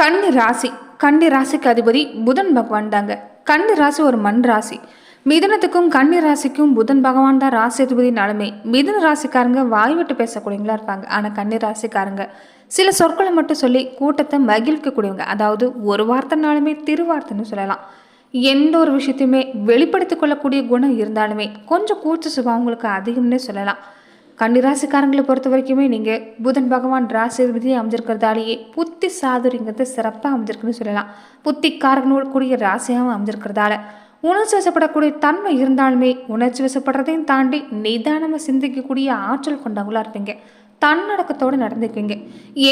கன்னி ராசி. கன்னி ராசிக்கு அதிபதி புதன் பகவான் தாங்க. கன்னி ராசி ஒரு மண் ராசி. மிதனத்துக்கும் கன்னி ராசிக்கும் புதன் பகவான் தான் ராசி அதிபதினாலுமே மிதன ராசிக்காரங்க வாய் விட்டு பேசக்கூடியவங்களா இருப்பாங்க. ஆனால் கன்னி ராசிக்காரங்க சில சொற்களை மட்டும் சொல்லி கூட்டத்தை மகிழ்க்கக்கூடியவங்க அதாவது ஒரு வார்த்தைனாலுமே திருவார்த்தைன்னு சொல்லலாம். எந்த ஒரு விஷயத்தையுமே வெளிப்படுத்திக் கொள்ளக்கூடிய குணம் இருந்தாலுமே கொஞ்சம் கூச்ச சுபாவங்களுக்கு அதிகம்னே சொல்லலாம். கன்னிராசிக்காரங்களை பொறுத்த வரைக்குமே நீங்கள் புதன் பகவான் ராசி விதியை அமைஞ்சிருக்கிறதாலேயே புத்தி சாதுரிங்கிறது சிறப்பாக அமைஞ்சிருக்குன்னு சொல்லலாம். புத்திக்காரங்களோட கூடிய ராசியாகவும் அமைஞ்சிருக்கிறதால உணர்ச்சி வசப்படக்கூடிய தன்மை இருந்தாலுமே உணர்ச்சி வசப்படுறதையும் தாண்டி நிதானமாக சிந்திக்கக்கூடிய ஆற்றல் கொண்டவங்களா இருப்பீங்க. தன்னடக்கத்தோடு நடந்துக்குவீங்க.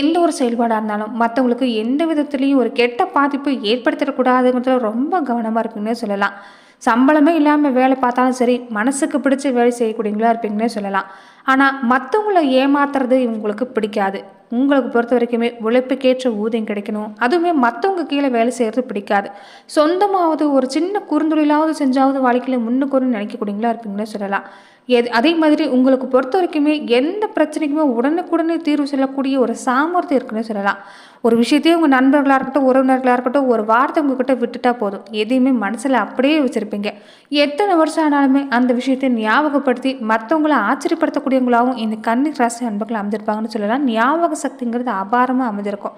எந்த ஒரு செயல்பாடாக இருந்தாலும் மற்றவங்களுக்கு எந்த விதத்துலேயும் ஒரு கெட்ட பாதிப்பு ஏற்படுத்திடக்கூடாதுங்கிறதுல ரொம்ப கவனமாக இருக்குன்னு சொல்லலாம். சம்பளமே இல்லாமல் வேலை பார்த்தாலும் சரி மனசுக்கு பிடிச்ச வேலை செய்யக்கூடியவங்களா இருப்பீங்கன்னே சொல்லலாம். ஆனால் மற்றவங்கள ஏமாத்துறது இவங்களுக்கு பிடிக்காது. உங்களுக்கு பொறுத்த வரைக்குமே உழைப்புக்கேற்ற ஊதியம் கிடைக்கணும். அதுவுமே மற்றவங்க கீழே வேலை செய்கிறது பிடிக்காது. சொந்தமாவது ஒரு சின்ன குறுந்தொழிலாவது செஞ்சாவது வாழ்க்கையில் முன்னுக்கு நினைக்கக்கூடியங்களா இருப்பீங்கன்னே சொல்லலாம். எது அதே மாதிரி உங்களுக்கு பொறுத்த வரைக்குமே எந்த பிரச்சனைக்குமே உடனுக்குடனே தீர்வு சொல்லக்கூடிய ஒரு சாமர்த்தியம் இருக்குன்னு சொல்லலாம். ஒரு விஷயத்தையும் உங்கள் நண்பர்களாக இருக்கட்டும் உறவினர்களாக இருக்கட்டும் ஒரு வார்த்தை உங்ககிட்ட விட்டுட்டா போதும். எதையுமே மனசில் அப்படியே வச்சுருப்பீங்க. எத்தனை வருஷம் ஆனாலுமே அந்த விஷயத்தை ஞாபகப்படுத்தி மற்றவங்கள ஆச்சரியப்படுத்தக்கூடியவங்களாகவும் இந்த கன்னி ராசி நண்பர்கள் அமைஞ்சிருப்பாங்கன்னு சொல்லலாம். ஞாபக சக்திங்கிறது அபாரமாக அமைஞ்சிருக்கும்.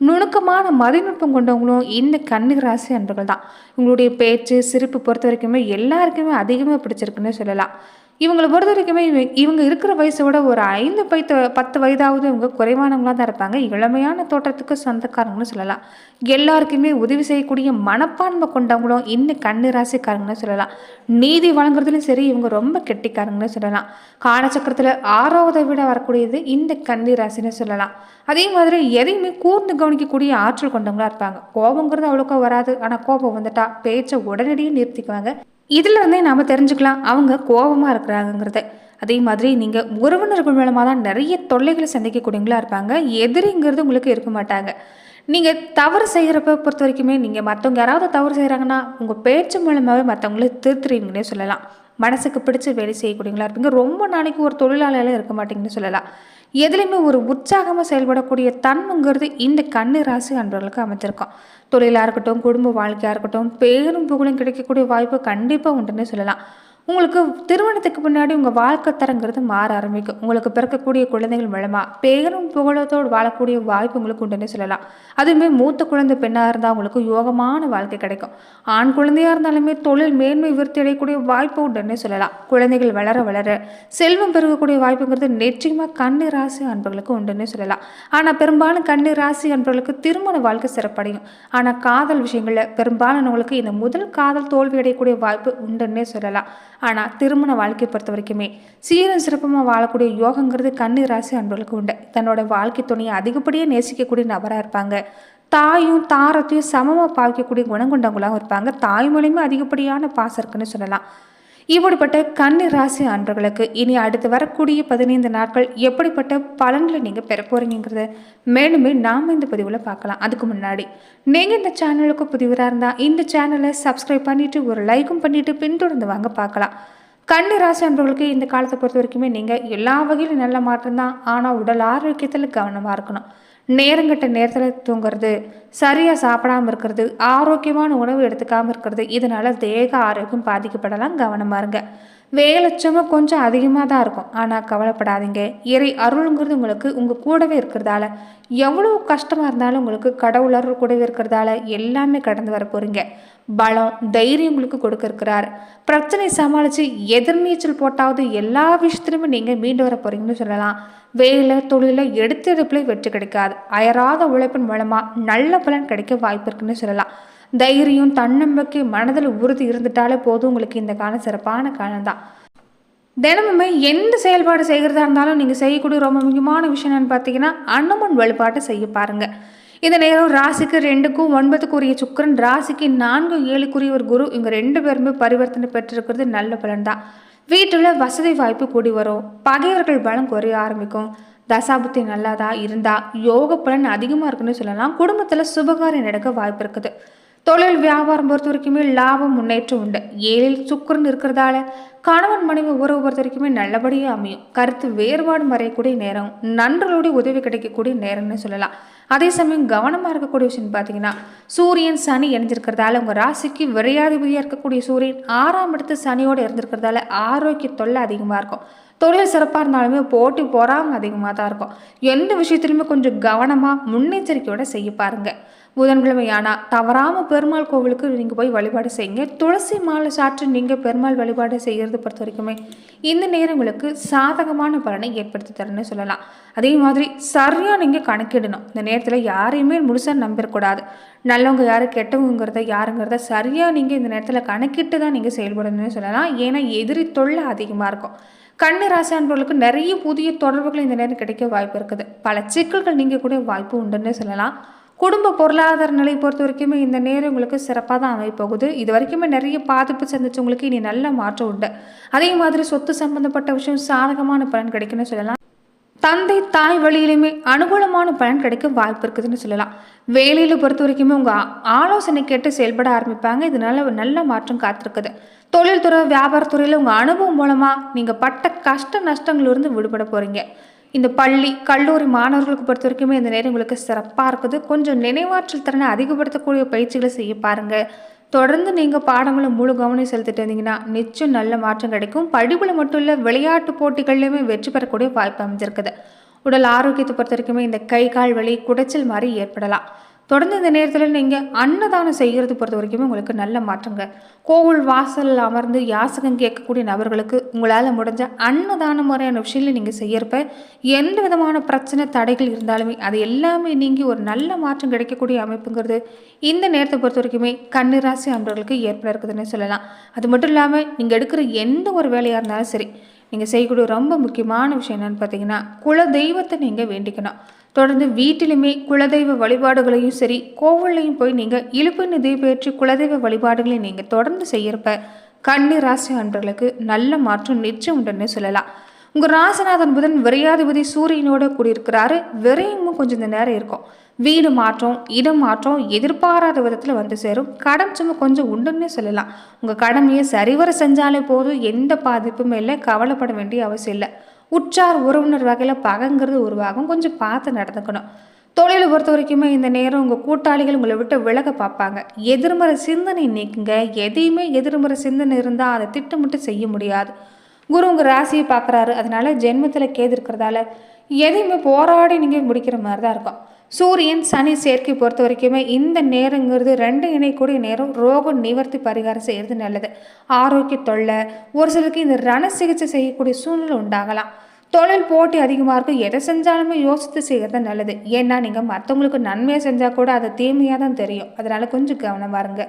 நுணுக்கமான மதிநுட்பம் கொண்டவங்களும் இந்த கன்னிக ராசி அன்பர்கள் தான். உங்களுடைய பேச்சு சிரிப்பு பொறுத்த வரைக்குமே எல்லாருக்குமே அதிகமாக பிடிச்சிருக்குன்னு சொல்லலாம். இவங்களை பொறுத்த வரைக்குமே இவங்க இருக்கிற வயசை விட ஒரு ஐந்து பைத்து பத்து வயதாவது இவங்க குறைவானவங்களாக தான் இருப்பாங்க. இளமையான தோற்றத்துக்கு சொந்தக்காரங்கன்னு சொல்லலாம். எல்லாருக்குமே உதவி செய்யக்கூடிய மனப்பான்மை கொண்டவங்களும் இன்னும் கண்ணு ராசிக்காரங்கன்னு சொல்லலாம். நீதி வழங்குறதுலையும் சரி இவங்க ரொம்ப கெட்டிக்காரங்கன்னு சொல்லலாம். காலச்சக்கரத்தில் ஆறாவதை விட வரக்கூடியது இந்த கன்னி ராசின்னு சொல்லலாம். அதே மாதிரி எதையுமே கூர்ந்து கவனிக்கக்கூடிய ஆற்றல் கொண்டவங்களா இருப்பாங்க. கோபங்கிறது அவ்வளோக்கா வராது. ஆனால் கோபம் வந்துட்டா பேச்சை உடனடியே நிறுத்திக்குவாங்க. இதில் இருந்தே நாம் தெரிஞ்சுக்கலாம். அவங்க கோபமாக இருக்கிறாங்கிறத அதே மாதிரி நீங்கள் உறவினர்கள் மூலமாக தான் நிறைய தொல்லைகளை சந்திக்கக்கூடியவங்களா இருப்பாங்க. எதிரிங்கிறது உங்களுக்கு இருக்க மாட்டாங்க. நீங்கள் தவறு செய்கிறப்ப பொறுத்த வரைக்குமே நீங்கள் மற்றவங்க யாராவது தவறு செய்கிறாங்கன்னா உங்கள் பேச்சு மூலமாகவே மற்றவங்கள திருத்துறீங்கன்னே சொல்லலாம். மனசுக்கு பிடிச்ச வேலை செய்யக்கூடியவங்களா இருப்பீங்க. ரொம்ப நாளைக்கு ஒரு தொழிலாளியெல்லாம் இருக்க மாட்டீங்கன்னு சொல்லலாம். எதுலேயுமே ஒரு உற்சாகமாக செயல்படக்கூடிய தன்மைங்கிறது இந்த கண்ணு ராசி அன்பர்களுக்கு அமைச்சிருக்கும் தொழிலாக இருக்கட்டும் குடும்ப வாழ்க்கையாக இருக்கட்டும் பேரும் புகழும் கிடைக்கக்கூடிய வாய்ப்பு கண்டிப்பாக உண்டுன்னு சொல்லலாம். உங்களுக்கு திருமணத்துக்கு பின்னாடி உங்கள் வாழ்க்கை தரங்கிறது மாற ஆரம்பிக்கும். உங்களுக்கு பிறக்கக்கூடிய குழந்தைகள் மூலமாக பேரும் புகழத்தோடு வாழக்கூடிய வாய்ப்பு உங்களுக்கு உண்டுன்னு சொல்லலாம். அதுவுமே மூத்த குழந்தை பெண்ணாக இருந்தால் உங்களுக்கு யோகமான வாழ்க்கை கிடைக்கும். ஆண் குழந்தையாக இருந்தாலுமே தொழில் மேன்மை விருத்தி அடையக்கூடிய வாய்ப்பு உண்டுன்னு சொல்லலாம். குழந்தைகள் வளர வளர செல்வம் பெருகக்கூடிய வாய்ப்புங்கிறது நிச்சயமாக கண்ணு ராசி அன்பர்களுக்கு உண்டுன்னு சொல்லலாம். ஆனால் பெரும்பாலும் கண்ணு ராசி அன்பர்களுக்கு திருமண வாழ்க்கை சிறப்படையும். ஆனால் காதல் விஷயங்களில் பெரும்பாலானவங்களுக்கு இந்த முதல் காதல் தோல்வி அடையக்கூடிய வாய்ப்பு உண்டுன்னே சொல்லலாம். ஆனால் திருமண வாழ்க்கையை பொறுத்த வரைக்குமே சீரும் சிறப்பமாக வாழக்கூடிய யோகங்கிறது கண்ணு ராசி அன்பர்களுக்கு உண்டு. தன்னோட வாழ்க்கை துணையை அதிகப்படியாக நேசிக்கக்கூடிய நபராக இருப்பாங்க. தாயும் தாரத்தையும் சமமாக பார்க்கக்கூடிய குணம் கொண்டவங்களாகவும் இருப்பாங்க. தாய் மூலியமாக அதிகப்படியான பாசம் இருக்குன்னு சொல்லலாம். இப்படிப்பட்ட கன்னி ராசி அன்பர்களுக்கு இனி அடுத்து வரக்கூடிய பதினைந்து நாட்கள் எப்படிப்பட்ட பலன்களை நீங்கள் பெற போகிறீங்கிறத மேலுமே நாம் இந்த பதிவில் பார்க்கலாம். அதுக்கு முன்னாடி நீங்கள் இந்த சேனலுக்கு புதிவராக இருந்தால் இந்த சேனலை சப்ஸ்கிரைப் பண்ணிவிட்டு ஒரு லைக்கும் பண்ணிவிட்டு பின்தொடர்ந்து வாங்க பார்க்கலாம். கன்னி ராசி அன்பர்களுக்கு இந்த காலத்தை பொறுத்த வரைக்குமே நீங்கள் எல்லா வகையிலும் நல்ல மாற்றம் தான். ஆனால் உடல் ஆரோக்கியத்தில் கவனமாக இருக்கணும். நேரங்கட்ட நேரத்தில் தூங்குறது சரியாக சாப்பிடாமல் இருக்கிறது ஆரோக்கியமான உணவு எடுத்துக்காமல் இருக்கிறது இதனால் தேக ஆரோக்கியம் பாதிக்கப்படலாம். கவனமாக இருங்க. வேலைச்சமும் கொஞ்சம் அதிகமாக தான் இருக்கும். ஆனால் கவலைப்படாதீங்க. இறை அருளுங்கிறது உங்களுக்கு உங்கள் கூடவே இருக்கிறதால எவ்வளோ கஷ்டமாக இருந்தாலும் உங்களுக்கு கடவுள் அருள் கூடவே இருக்கிறதால எல்லாமே கடந்து வர போகிறீங்க பலம் தைரியம் உங்களுக்கு கொடுக்க இருக்கிறார் பிரச்சனை சமாளித்து எதிர்நீச்சல் போட்டாவது எல்லா விஷயத்துலையுமே நீங்கள் மீண்டு வர போகிறீங்கன்னு சொல்லலாம். வேலை தொழிலை எடுத்தெடுப்பிலே வெற்றி கிடைக்காது. அயராத உழைப்பின் மூலமாக நல்ல பலன் கிடைக்க வாய்ப்பு இருக்குன்னு சொல்லலாம். தைரியம் தன்னம்பிக்கை மனதில் உறுதி இருந்துட்டாலே போதும். உங்களுக்கு இந்த காலம் சிறப்பான காலம் தான். தினமுமே எந்த செயல்பாடு செய்கிறதா இருந்தாலும் நீங்கள் செய்யக்கூடிய ரொம்ப முக்கியமான விஷயம் என்னன்னு பார்த்தீங்கன்னா அன்னமன் வழிபாட்டை செய்ய பாருங்கள் இந்த நேரம் ராசிக்கு ரெண்டுக்கும் ஒன்பதுக்குரிய சுக்கரன் ராசிக்கு நான்கு ஏழுக்குரிய ஒரு குரு. இவங்க ரெண்டு பேருமே பரிவர்த்தனை பெற்றிருக்கிறது நல்ல பலன் தான். வீட்டில் வசதி வாய்ப்பு கூடி வரும். பகைவர்கள் பலம் குறைய ஆரம்பிக்கும். தசாபுத்தி நல்லாதான் இருந்தால் யோக பலன் அதிகமாக இருக்குன்னு சொல்லலாம். குடும்பத்தில் சுபகாரியம் நடக்க வாய்ப்பு இருக்குது. தொழில் வியாபாரம் பொறுத்த வரைக்குமே லாபம் முன்னேற்றம் உண்டு. ஏழில் சுக்கரன் இருக்கிறதால கணவன் மனைவி உறவு பொறுத்த வரைக்குமே நல்லபடியாக அமையும். கருத்து வேறுபாடு மறையக்கூடிய நேரம் நண்பர்களுடைய உதவி கிடைக்கக்கூடிய நேரம்னு சொல்லலாம். அதே சமயம் கவனமாக இருக்கக்கூடிய விஷயம் பார்த்தீங்கன்னா சூரியன் சனி இணைஞ்சிருக்கிறதால உங்கள் ராசிக்கு விரையாதிபதியாக இருக்கக்கூடிய சூரியன் ஆறாம் இடத்து சனியோடு இருந்திருக்கிறதால ஆரோக்கிய தொல்லை அதிகமாக இருக்கும். தொழில் சிறப்பாக இருந்தாலுமே போட்டி பொறாமல் அதிகமாக தான் இருக்கும். எந்த விஷயத்துலையுமே கொஞ்சம் கவனமாக முன்னெச்சரிக்கையோடு செய்ய பாருங்கள் புதன்கிழமை ஆனால் தவறாமல் பெருமாள் கோவிலுக்கு நீங்கள் போய் வழிபாடு செய்யுங்க. துளசி மாலை சாற்று நீங்கள் பெருமாள் வழிபாடு செய்கிறது பொறுத்த வரைக்குமே இந்த நேரங்களுக்கு சாதகமான பலனை ஏற்படுத்தி தரேன்னு சொல்லலாம். அதே மாதிரி சரியாக நீங்கள் கணக்கிடணும். இந்த நேரத்தில் யாரையுமே முழுசாக நம்பிடக்கூடாது நல்லவங்க யார் கெட்டவங்கிறத யாருங்கிறத சரியாக நீங்கள் இந்த நேரத்தில் கணக்கிட்டு தான் நீங்கள் செயல்படணும்னு சொல்லலாம். ஏன்னா எதிரி தொல்லை அதிகமாக இருக்கும். கண்ணு ராசி நிறைய புதிய தொடர்புகள் இந்த நேரம் கிடைக்க வாய்ப்பு இருக்குது. பல சிக்கல்கள் நீங்கள் கூட வாய்ப்பு உண்டுன்னு சொல்லலாம். குடும்ப பொருளாதார நிலை பொறுத்த வரைக்குமே இந்த நேரம் உங்களுக்கு சிறப்பாக தான் அமைப்போகுது. இது வரைக்குமே நிறைய பாதிப்பு சந்திச்சவங்களுக்கு இனி நல்ல மாற்றம் உண்டு. அதே மாதிரி சொத்து சம்பந்தப்பட்ட விஷயம் சாதகமான பலன் கிடைக்குன்னு சொல்லலாம். தந்தை தாய் வழியிலுமே அனுகூலமான பலன் கிடைக்க வாய்ப்பு இருக்குதுன்னு சொல்லலாம். வேலையில் பொறுத்த வரைக்குமே உங்கள் ஆலோசனை கேட்டு செயல்பட ஆரம்பிப்பாங்க. இதனால நல்ல மாற்றம் காத்திருக்குது. தொழில்துறை வியாபாரத்துறையில் உங்கள் அனுபவம் மூலமாக நீங்கள் பட்ட கஷ்ட நஷ்டங்களிலிருந்து விடுபட போகிறீங்க இந்த பள்ளி கல்லூரி மாணவர்களுக்கு பொறுத்த வரைக்குமே இந்த நேரம் உங்களுக்கு சிறப்பாக இருக்குது. கொஞ்சம் நினைவாற்றல் திறனை அதிகப்படுத்தக்கூடிய பயிற்சிகளை செய்ய பாருங்கள் தொடர்ந்து நீங்கள் பாடங்களை முழு கவனம் செலுத்திட்டு வந்தீங்கன்னா நிச்சயம் நல்ல மாற்றம் கிடைக்கும். படிப்பில் மட்டும் இல்லை விளையாட்டு போட்டிகள்லையுமே வெற்றி பெறக்கூடிய வாய்ப்பு அமைஞ்சிருக்குது. உடல் ஆரோக்கியத்தை பொறுத்த வரைக்குமே இந்த கை கால் வலி குடைச்சல் மாதிரி ஏற்படலாம். தொடர்ந்து இந்த நேரத்தில் நீங்கள் அன்னதானம் செய்கிறது பொறுத்த வரைக்குமே உங்களுக்கு நல்ல மாற்றங்க. கோவில் வாசலில் அமர்ந்து யாசகம் கேட்கக்கூடிய நபர்களுக்கு உங்களால் முடிஞ்ச அன்னதான முறையான விஷயங்களை நீங்கள் செய்யறப்ப எந்த விதமான பிரச்சனை தடைகள் இருந்தாலுமே அது எல்லாமே நீங்கி ஒரு நல்ல மாற்றம் கிடைக்கக்கூடிய அமைப்புங்கிறது இந்த நேரத்தை பொறுத்த வரைக்குமே கன்னிராசி அன்பர்களுக்கு ஏற்பட இருக்குதுன்னு சொல்லலாம். அது மட்டும் இல்லாமல் நீங்கள் எடுக்கிற எந்த ஒரு வேலையாக இருந்தாலும் சரி நீங்கள் செய்யக்கூடிய ரொம்ப முக்கியமான விஷயம் என்னென்னு பார்த்தீங்கன்னா குல தெய்வத்தை நீங்கள் வேண்டிக்கணும். தொடர்ந்து வீட்டிலுமே குலதெய்வ வழிபாடுகளையும் சரி கோவில்லையும் போய் நீங்கள் இழுப்பு நிதி பெற்று குலதெய்வ வழிபாடுகளையும் நீங்கள் தொடர்ந்து செய்யறப்ப கன்னி ராசி அன்பர்களுக்கு நல்ல மாற்றம் நிச்சயம் உண்டுன்னு சொல்லலாம். உங்கள் ராசநாதன் புதன் விரையாதிபதி சூரியனோட கூடியிருக்கிறாரு. விரையமும் கொஞ்சம் இந்த நேரம் இருக்கும். வீடு மாற்றம் இடம் மாற்றம் எதிர்பாராத விதத்தில் வந்து சேரும். கடன் சும்மா கொஞ்சம் உண்டுன்னே சொல்லலாம். உங்கள் கடமையை சரிவர செஞ்சாலே போதும். எந்த பாதிப்புமே இல்லை. கவலைப்பட வேண்டிய அவசியம் இல்லை. உற்றார் உறவினர் வகையில் பகங்கிறது உருவாகும். கொஞ்சம் பார்த்து நடந்துக்கணும். தொழிலை பொறுத்த வரைக்குமே இந்த நேரம் உங்கள் கூட்டாளிகள் உங்களை விட்டு விலக பார்ப்பாங்க. எதிர்மறை சிந்தனை நீக்குங்க. எதையுமே எதிர்மறை சிந்தனை இருந்தால் அதை திட்டமிட்டு செய்ய முடியாது. குரு உங்கள் ராசியை பார்க்குறாரு. அதனால ஜென்மத்தில் கேது இருக்கிறதால எதையுமே போராடி நீங்கள் முடிக்கிற மாதிரி தான் இருக்கும். சூரியன் சனி சேர்க்கை பொறுத்த வரைக்குமே இந்த நேரங்கிறது ரெண்டு இணைக்கூடிய நேரம் ரோக நிவர்த்தி பரிகாரம் செய்கிறது நல்லது. ஆரோக்கிய தொல்லை ஒரு சிலருக்கு இந்த ரண சிகிச்சை செய்யக்கூடிய சூழ்நிலை உண்டாகலாம். தொழில் போட்டி அதிகமாக இருக்கும். எதை செஞ்சாலுமே யோசித்து செய்கிறது நல்லது. ஏன்னா நீங்கள் மற்றவங்களுக்கு நன்மையாக செஞ்சால் கூட அது தீமையாக தான் தெரியும். அதனால் கொஞ்சம் கவனமாக இருங்க.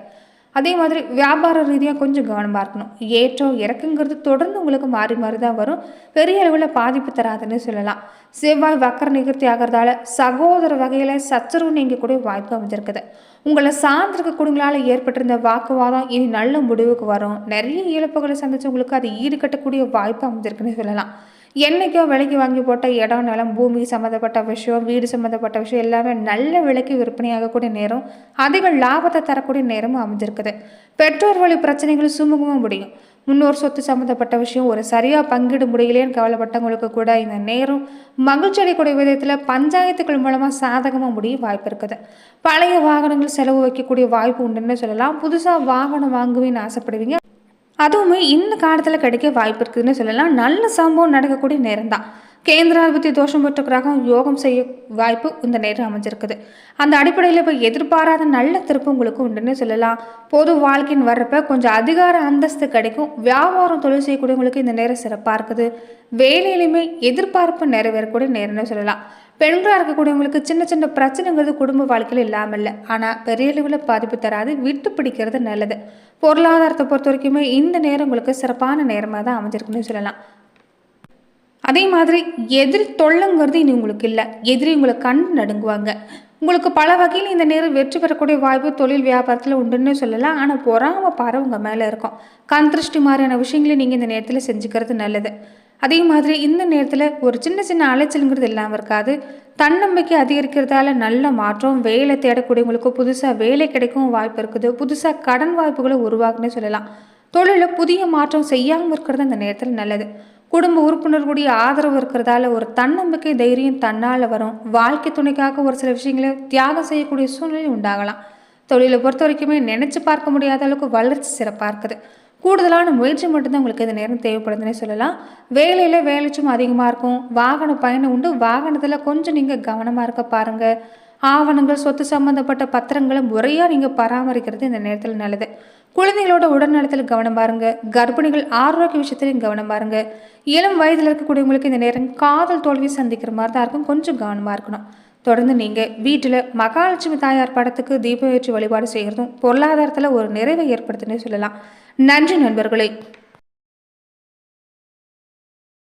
அதே மாதிரி வியாபார ரீதியாக கொஞ்சம் கவனமாக இருக்கணும். ஏற்றம் இறக்குங்கிறது தொடர்ந்து உங்களுக்கு மாறி மாறி தான் வரும். பெரிய அளவில் பாதிப்பு தராதுன்னு சொல்லலாம். செவ்வாய் வக்கர நிகழ்த்தி ஆகிறதால சகோதர வகையில் சச்சரவு நீங்கள் கூட வாய்ப்பு அமைஞ்சிருக்குது. உங்களை சார்ந்திருக்கக்கூடியங்களால் ஏற்பட்டிருந்த வாக்குவாதம் இனி நல்ல முடிவுக்கு வரும். நிறைய இழப்புகளை சந்திச்சவங்களுக்கு அது ஈடுகட்டக்கூடிய வாய்ப்பு அமைஞ்சிருக்குன்னு சொல்லலாம். என்னைக்கோ விலைக்கு வாங்கி போட்ட இடம் நிலம் பூமி சம்மந்தப்பட்ட விஷயம் வீடு சம்மந்தப்பட்ட விஷயம் எல்லாமே நல்ல விலைக்கு விற்பனையாகக்கூடிய நேரம் அதிக லாபத்தை தரக்கூடிய நேரமும் அமைஞ்சிருக்குது. பெற்றோர் வழி பிரச்சனைகள் சுமூகமாக முடியும். முன்னோர் சொத்து சம்மந்தப்பட்ட விஷயம் ஒரு சரியாக பங்கிட முடியலேன்னு கவலைப்பட்டவங்களுக்கு கூட இந்த நேரம் மகிழ்ச்சி அடையக்கூடிய விதத்தில் பஞ்சாயத்துக்கள் மூலமாக சாதகமாக முடிய வாய்ப்பு இருக்குது. பழைய வாகனங்கள் செலவு வைக்கக்கூடிய வாய்ப்பு உண்டுன்னு சொல்லலாம். புதுசாக வாகனம் வாங்குவேன்னு ஆசைப்படுவீங்க. அதுவுமே இந்த காலத்தில் கிடைக்க வாய்ப்பு இருக்குதுன்னு சொல்லலாம். நல்ல சம்பவம் நடக்கக்கூடிய நேரம் தான் கேந்திராதிபதி தோஷம் பெற்ற கிரகம் யோகம் செய்ய வாய்ப்பு இந்த நேரம் அமைஞ்சிருக்குது. அந்த அடிப்படையில் இப்போ எதிர்பாராத நல்ல திருப்பு உங்களுக்கு உண்டுன்னு சொல்லலாம். பொது வாழ்க்கைன்னு வர்றப்ப கொஞ்சம் அதிகார அந்தஸ்து கிடைக்கும். வியாபாரம் தொழில் செய்யக்கூடியவங்களுக்கு இந்த நேரம் சிறப்பாக இருக்குது. வேலையிலுமே எதிர்பார்ப்பு நிறைவேறக்கூடிய நேரம்னு சொல்லலாம். பெண்களாக இருக்கக்கூடியவங்களுக்கு சின்ன சின்ன பிரச்சனைங்கிறது குடும்ப வாழ்க்கையில் இல்லாமல் இல்லை. ஆனால் பெரிய அளவில் பாதிப்பு தராது விட்டு பிடிக்கிறது நல்லது. பொருளாதாரத்தை பொறுத்த வரைக்குமே இந்த நேரம் உங்களுக்கு சிறப்பான நேரமாக தான் அமைஞ்சிருக்குன்னு சொல்லலாம். அதே மாதிரி எதிரி தொல்லைங்கிறது இனி உங்களுக்கு இல்லை. எதிரி உங்களை கண் நடுங்குவாங்க. உங்களுக்கு பல வகையில் இந்த நேரம் வெற்றி பெறக்கூடிய வாய்ப்பு தொழில் வியாபாரத்தில் உண்டுன்னு சொல்லலாம். ஆனால் பொறாம பாறை உங்கள் மேலே இருக்கும். கண் திருஷ்டி மாதிரியான விஷயங்களை நீங்கள் இந்த நேரத்தில் செஞ்சுக்கிறது நல்லது. அதே மாதிரி இந்த நேரத்தில் ஒரு சின்ன சின்ன அலைச்சலுங்கிறது இல்லாமல் இருக்காது. தன்னம்பிக்கை அதிகரிக்கிறதால நல்ல மாற்றம் வேலை தேடக்கூடியவங்களுக்கு புதுசாக வேலை கிடைக்கவும் வாய்ப்பு இருக்குது. புதுசாக கடன் வாய்ப்புகளை உருவாக்குன்னு சொல்லலாம். தொழிலில் புதிய மாற்றம் செய்யாமல் இருக்கிறது அந்த நேரத்தில் நல்லது. குடும்ப உறுப்பினர்களுடைய ஆதரவு இருக்கிறதால ஒரு தன்னம்பிக்கை தைரியம் தன்னால் வரும். வாழ்க்கை துணைக்காக ஒரு சில விஷயங்களை தியாகம் செய்யக்கூடிய சூழ்நிலை உண்டாகலாம். தொழிலை பொறுத்த வரைக்குமே நினச்சி பார்க்க முடியாத அளவுக்கு வளர்ச்சி சிறப்பாக இருக்குது. கூடுதலான முயற்சி மட்டும்தான் உங்களுக்கு இந்த நேரம் தேவைப்படுதுன்னே சொல்லலாம். வேலையில் வேலைச்சும் அதிகமாக இருக்கும். வாகன பயணம் உண்டு. வாகனத்தில் கொஞ்சம் நீங்கள் கவனமாக இருக்க பாருங்கள் ஆவணங்கள் சொத்து சம்பந்தப்பட்ட பத்திரங்களை முறையாக நீங்கள் பராமரிக்கிறது இந்த நேரத்தில் நல்லது. குழந்தைகளோட உடல்நலத்தில் கவனம் பாருங்க. கர்ப்பிணிகள் ஆரோக்கிய விஷயத்திலையும் கவனம் பாருங்க. இளம் வயதில் இருக்கக்கூடியவங்களுக்கு இந்த நேரம் காதல் தோல்வி சந்திக்கிற மாதிரி தான் இருக்கும். கொஞ்சம் கவனமாக இருக்கணும். தொடர்ந்து நீங்கள் வீட்டில் மகாலட்சுமி தாயார் படத்துக்கு தீபம் ஏற்றி வழிபாடு செய்கிறதும் பொருளாதாரத்தில் ஒரு நிறைவை ஏற்படுத்துன்னு சொல்லலாம். நன்றி நண்பர்களே.